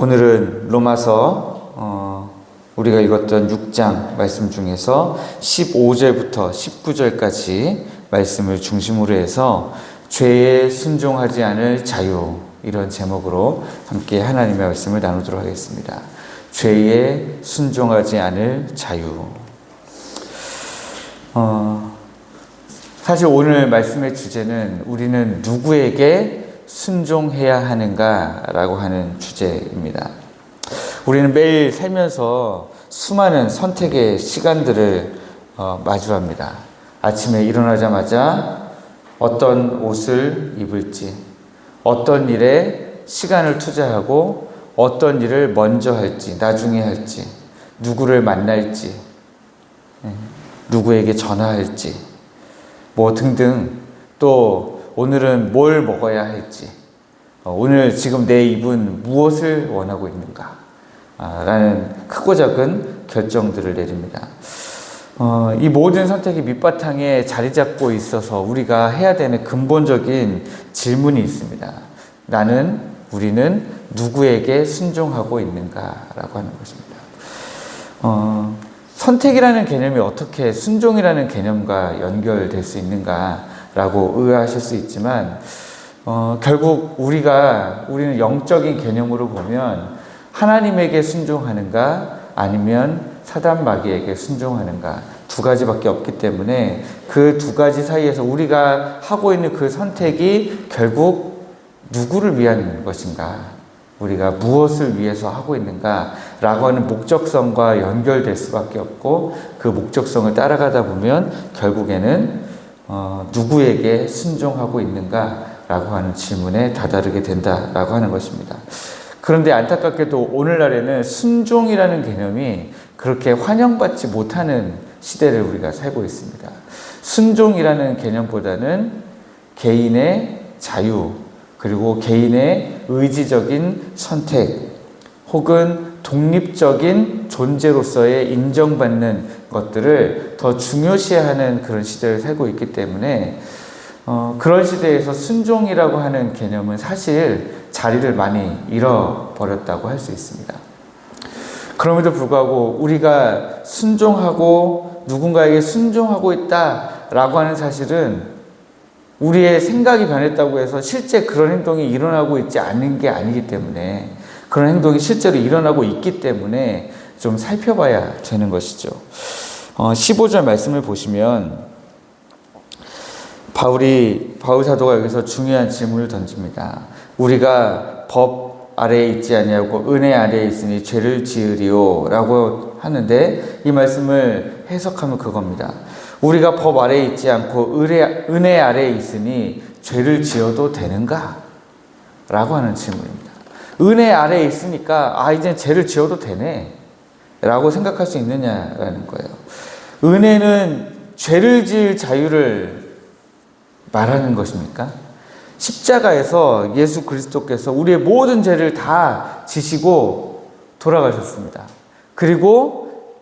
오늘은 로마서 어, 우리가 읽었던 6장 말씀 중에서 15절부터 19절까지 말씀을 중심으로 해서 죄에 순종하지 않을 자유 이런 제목으로 함께 하나님의 말씀을 나누도록 하겠습니다. 죄에 순종하지 않을 자유. 어, 사실 오늘 말씀의 주제는 우리는 누구에게 순종해야 하는가라고 하는 주제입니다. 우리는 매일 살면서 수많은 선택의 시간들을 어, 마주합니다. 아침에 일어나자마자 어떤 옷을 입을지, 어떤 일에 시간을 투자하고 어떤 일을 먼저 할지, 나중에 할지, 누구를 만날지, 예, 누구에게 전화할지, 뭐 등등 또 오늘은 뭘 먹어야 할지, 어, 오늘 지금 내 입은 무엇을 원하고 있는가, 아, 라는 크고 작은 결정들을 내립니다. 어, 이 모든 선택이 밑바탕에 자리 잡고 있어서 우리가 해야 되는 근본적인 질문이 있습니다. 나는, 우리는 누구에게 순종하고 있는가라고 하는 것입니다. 어, 선택이라는 개념이 어떻게 순종이라는 개념과 연결될 수 있는가 라고 의아하실 수 있지만, 어, 결국 우리가, 우리는 영적인 개념으로 보면 하나님에게 순종하는가 아니면 사단 마귀에게 순종하는가 두 가지밖에 없기 때문에 그 두 가지 사이에서 우리가 하고 있는 그 선택이 결국 누구를 위한 것인가 우리가 무엇을 위해서 하고 있는가라고 하는 목적성과 연결될 수밖에 없고 그 목적성을 따라가다 보면 결국에는 어, 누구에게 순종하고 있는가라고 하는 질문에 다다르게 된다라고 하는 것입니다. 그런데 안타깝게도 오늘날에는 순종이라는 개념이 그렇게 환영받지 못하는 시대를 우리가 살고 있습니다. 순종이라는 개념보다는 개인의 자유, 그리고 개인의 의지적인 선택, 혹은 독립적인 존재로서의 인정받는 것들을 더 중요시하는 그런 시대를 살고 있기 때문에 어, 그런 시대에서 순종이라고 하는 개념은 사실 자리를 많이 잃어버렸다고 할 수 있습니다. 그럼에도 불구하고 우리가 순종하고 누군가에게 순종하고 있다라고 하는 사실은 우리의 생각이 변했다고 해서 실제 그런 행동이 일어나고 있지 않는 게 아니기 때문에 그런 행동이 실제로 일어나고 있기 때문에 좀 살펴봐야 되는 것이죠. 어, 15절 말씀을 보시면 바울이 바울 사도가 여기서 중요한 질문을 던집니다. 우리가 법 아래에 있지 아니하고 은혜 아래에 있으니 죄를 지으리오라고 하는데 이 말씀을 해석하면 그겁니다. 우리가 법 아래에 있지 않고 은혜, 은혜 아래에 있으니 죄를 지어도 되는가? 라고 하는 질문입니다. 은혜 아래에 있으니까 아 이제 죄를 지어도 되네 라고 생각할 수 있느냐라는 거예요. 은혜는 죄를 지을 자유를 말하는 것입니까? 십자가에서 예수 그리스도께서 우리의 모든 죄를 다 지시고 돌아가셨습니다. 그리고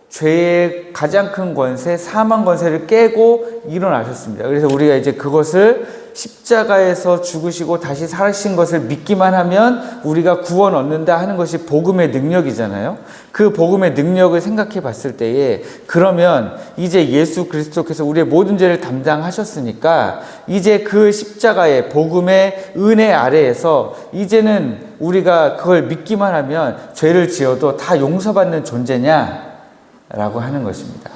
죄의 가장 큰 권세, 사망 권세를 깨고 일어나셨습니다. 그래서 우리가 이제 그것을 십자가에서 죽으시고 다시 살아신 것을 믿기만 하면 우리가 구원 얻는다 하는 것이 복음의 능력이잖아요. 그 복음의 능력을 생각해 봤을 때에 그러면 이제 예수 그리스도께서 우리의 모든 죄를 담당하셨으니까 이제 그 십자가의 복음의 은혜 아래에서 이제는 우리가 그걸 믿기만 하면 죄를 지어도 다 용서받는 존재냐? 라고 하는 것입니다.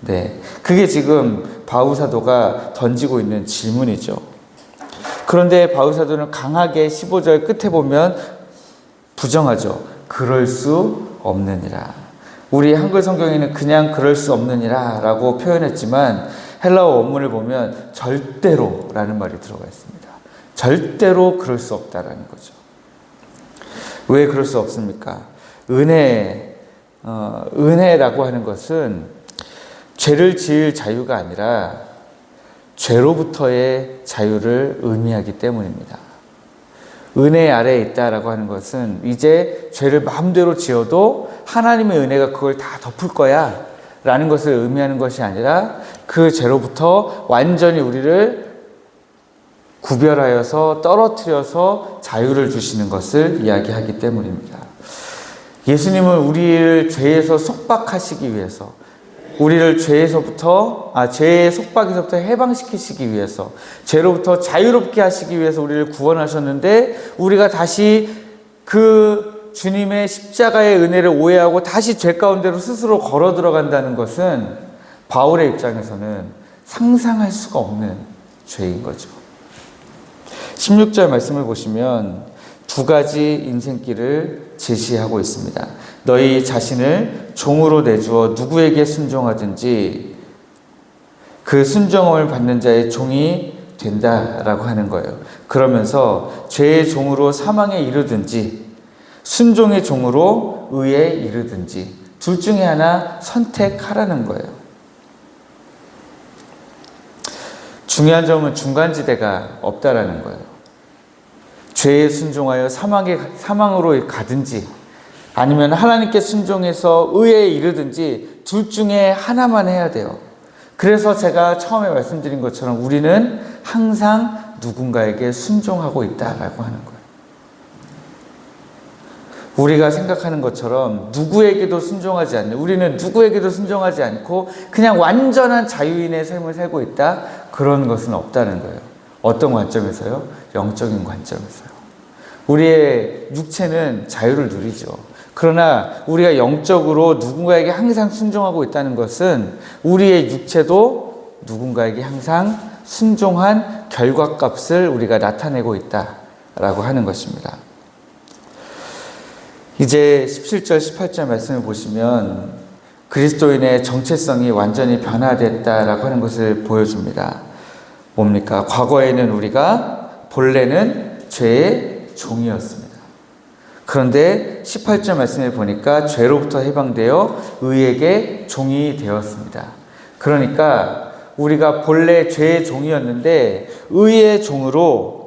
네. 그게 지금 바우사도가 던지고 있는 질문이죠. 그런데 바우사도는 강하게 15절 끝에 보면 부정하죠. 그럴 수 없느니라. 우리 한글 성경에는 그냥 그럴 수 없느니라 라고 표현했지만 헬라어 원문을 보면 절대로 라는 말이 들어가 있습니다. 절대로 그럴 수 없다라는 거죠. 왜 그럴 수 없습니까? 은혜, 어, 은혜라고 하는 것은 죄를 지을 자유가 아니라 죄로부터의 자유를 의미하기 때문입니다. 은혜 아래에 있다라고 하는 것은 이제 죄를 마음대로 지어도 하나님의 은혜가 그걸 다 덮을 거야 라는 것을 의미하는 것이 아니라 그 죄로부터 완전히 우리를 구별하여서 떨어뜨려서 자유를 주시는 것을 이야기하기 때문입니다. 예수님은 우리를 죄에서 속박하시기 위해서 우리를 죄에서부터 아 죄의 속박에서부터 해방시키시기 위해서 죄로부터 자유롭게 하시기 위해서 우리를 구원하셨는데 우리가 다시 그 주님의 십자가의 은혜를 오해하고 다시 죄 가운데로 스스로 걸어 들어간다는 것은 바울의 입장에서는 상상할 수가 없는 죄인 거죠. 16절 말씀을 보시면 두 가지 인생길을 제시하고 있습니다. 너희 자신을 종으로 내주어 누구에게 순종하든지 그 순종을 받는 자의 종이 된다라고 하는 거예요. 그러면서 죄의 종으로 사망에 이르든지 순종의 종으로 의에 이르든지 둘 중에 하나 선택하라는 거예요. 중요한 점은 중간지대가 없다라는 거예요. 죄에 순종하여 사망에, 사망으로 가든지 아니면 하나님께 순종해서 의에 이르든지 둘 중에 하나만 해야 돼요. 그래서 제가 처음에 말씀드린 것처럼 우리는 항상 누군가에게 순종하고 있다라고 하는 거예요. 우리가 생각하는 것처럼 누구에게도 순종하지 않는 우리는 누구에게도 순종하지 않고 그냥 완전한 자유인의 삶을 살고 있다 그런 것은 없다는 거예요. 어떤 관점에서요? 영적인 관점에서요. 우리의 육체는 자유를 누리죠. 그러나 우리가 영적으로 누군가에게 항상 순종하고 있다는 것은 우리의 육체도 누군가에게 항상 순종한 결과값을 우리가 나타내고 있다라고 하는 것입니다. 이제 17절, 18절 말씀을 보시면 그리스도인의 정체성이 완전히 변화됐다라고 하는 것을 보여줍니다. 뭡니까? 과거에는 우리가 본래는 죄의 종이었습니다. 그런데 18절 말씀을 보니까 죄로부터 해방되어 의에게 종이 되었습니다. 그러니까 우리가 본래 죄의 종이었는데 의의 종으로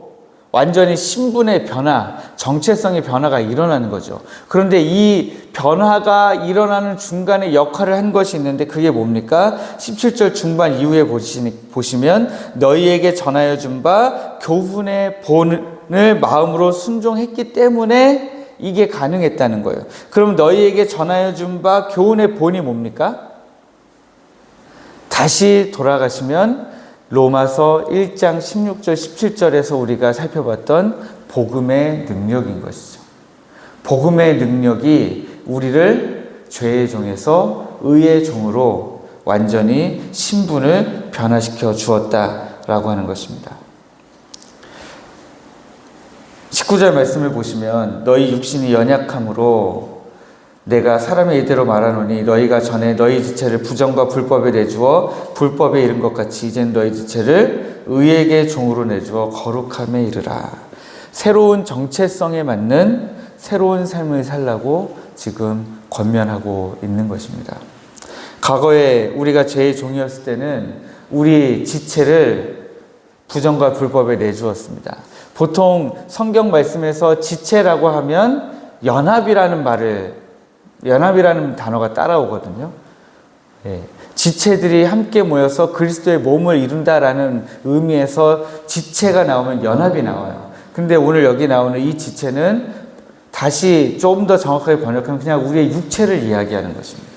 완전히 신분의 변화, 정체성의 변화가 일어나는 거죠. 그런데 이 변화가 일어나는 중간에 역할을 한 것이 있는데 그게 뭡니까? 17절 중반 이후에 보시면 너희에게 전하여 준 바 교훈의 본을 마음으로 순종했기 때문에 이게 가능했다는 거예요. 그럼 너희에게 전하여 준 바 교훈의 본이 뭡니까? 다시 돌아가시면 로마서 1장 16절 17절에서 우리가 살펴봤던 복음의 능력인 것이죠. 복음의 능력이 우리를 죄의 종에서 의의 종으로 완전히 신분을 변화시켜 주었다라고 하는 것입니다. 19절 말씀을 보시면 너희 육신이 연약함으로 내가 사람의 이대로 말하노니 너희가 전에 너희 지체를 부정과 불법에 내주어 불법에 이른 것 같이 이젠 너희 지체를 의에게 종으로 내주어 거룩함에 이르라. 새로운 정체성에 맞는 새로운 삶을 살라고 지금 권면하고 있는 것입니다. 과거에 우리가 죄의 종이었을 때는 우리 지체를 부정과 불법에 내주었습니다. 보통 성경 말씀에서 지체라고 하면 연합이라는 말을 연합이라는 단어가 따라오거든요. 예. 지체들이 함께 모여서 그리스도의 몸을 이룬다라는 의미에서 지체가 나오면 연합이 나와요. 근데 오늘 여기 나오는 이 지체는 다시 좀 더 정확하게 번역하면 그냥 우리의 육체를 이야기하는 것입니다.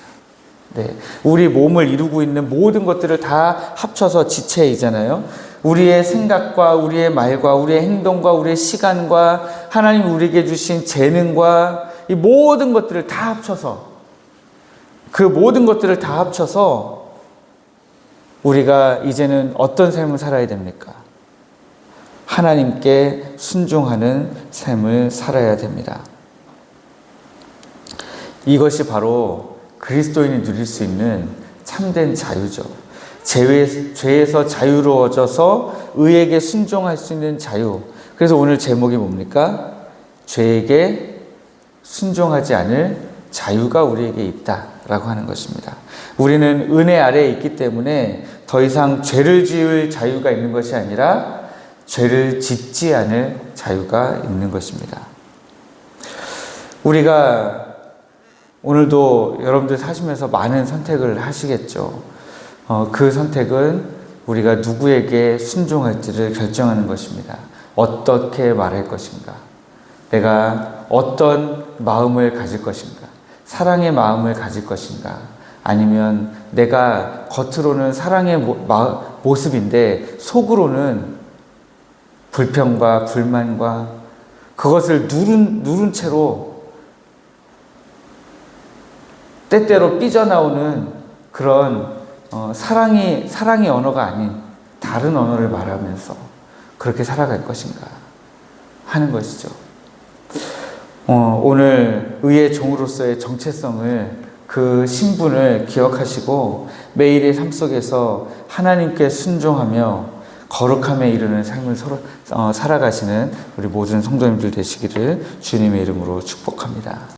네. 우리 몸을 이루고 있는 모든 것들을 다 합쳐서 지체이잖아요. 우리의 생각과 우리의 말과 우리의 행동과 우리의 시간과 하나님 우리에게 주신 재능과 이 모든 것들을 다 합쳐서 그 모든 것들을 다 합쳐서 우리가 이제는 어떤 삶을 살아야 됩니까? 하나님께 순종하는 삶을 살아야 됩니다. 이것이 바로 그리스도인이 누릴 수 있는 참된 자유죠. 죄에 서 자유로워져서 의에게 순종할 수 있는 자유. 그래서 오늘 제목이 뭡니까? 죄에게 순종하지 않을 자유가 우리에게 있다라고 하는 것입니다. 우리는 은혜 아래에 있기 때문에 더 이상 죄를 지을 자유가 있는 것이 아니라 죄를 짓지 않을 자유가 있는 것입니다. 우리가 오늘도 여러분들 사시면서 많은 선택을 하시겠죠. 어, 그 선택은 우리가 누구에게 순종할지를 결정하는 것입니다. 어떻게 말할 것인가? 내가 어떤 마음을 가질 것인가? 사랑의 마음을 가질 것인가? 아니면 내가 겉으로는 사랑의 모, 마, 모습인데 속으로는 불평과 불만과 그것을 누른, 누른 채로 때때로 삐져나오는 그런 어, 사랑이, 사랑의 언어가 아닌 다른 언어를 말하면서 그렇게 살아갈 것인가 하는 것이죠. 어, 오늘 의의 종으로서의 정체성을 그 신분을 기억하시고 매일의 삶 속에서 하나님께 순종하며 거룩함에 이르는 삶을 어, 살아가시는 우리 모든 성도님들 되시기를 주님의 이름으로 축복합니다.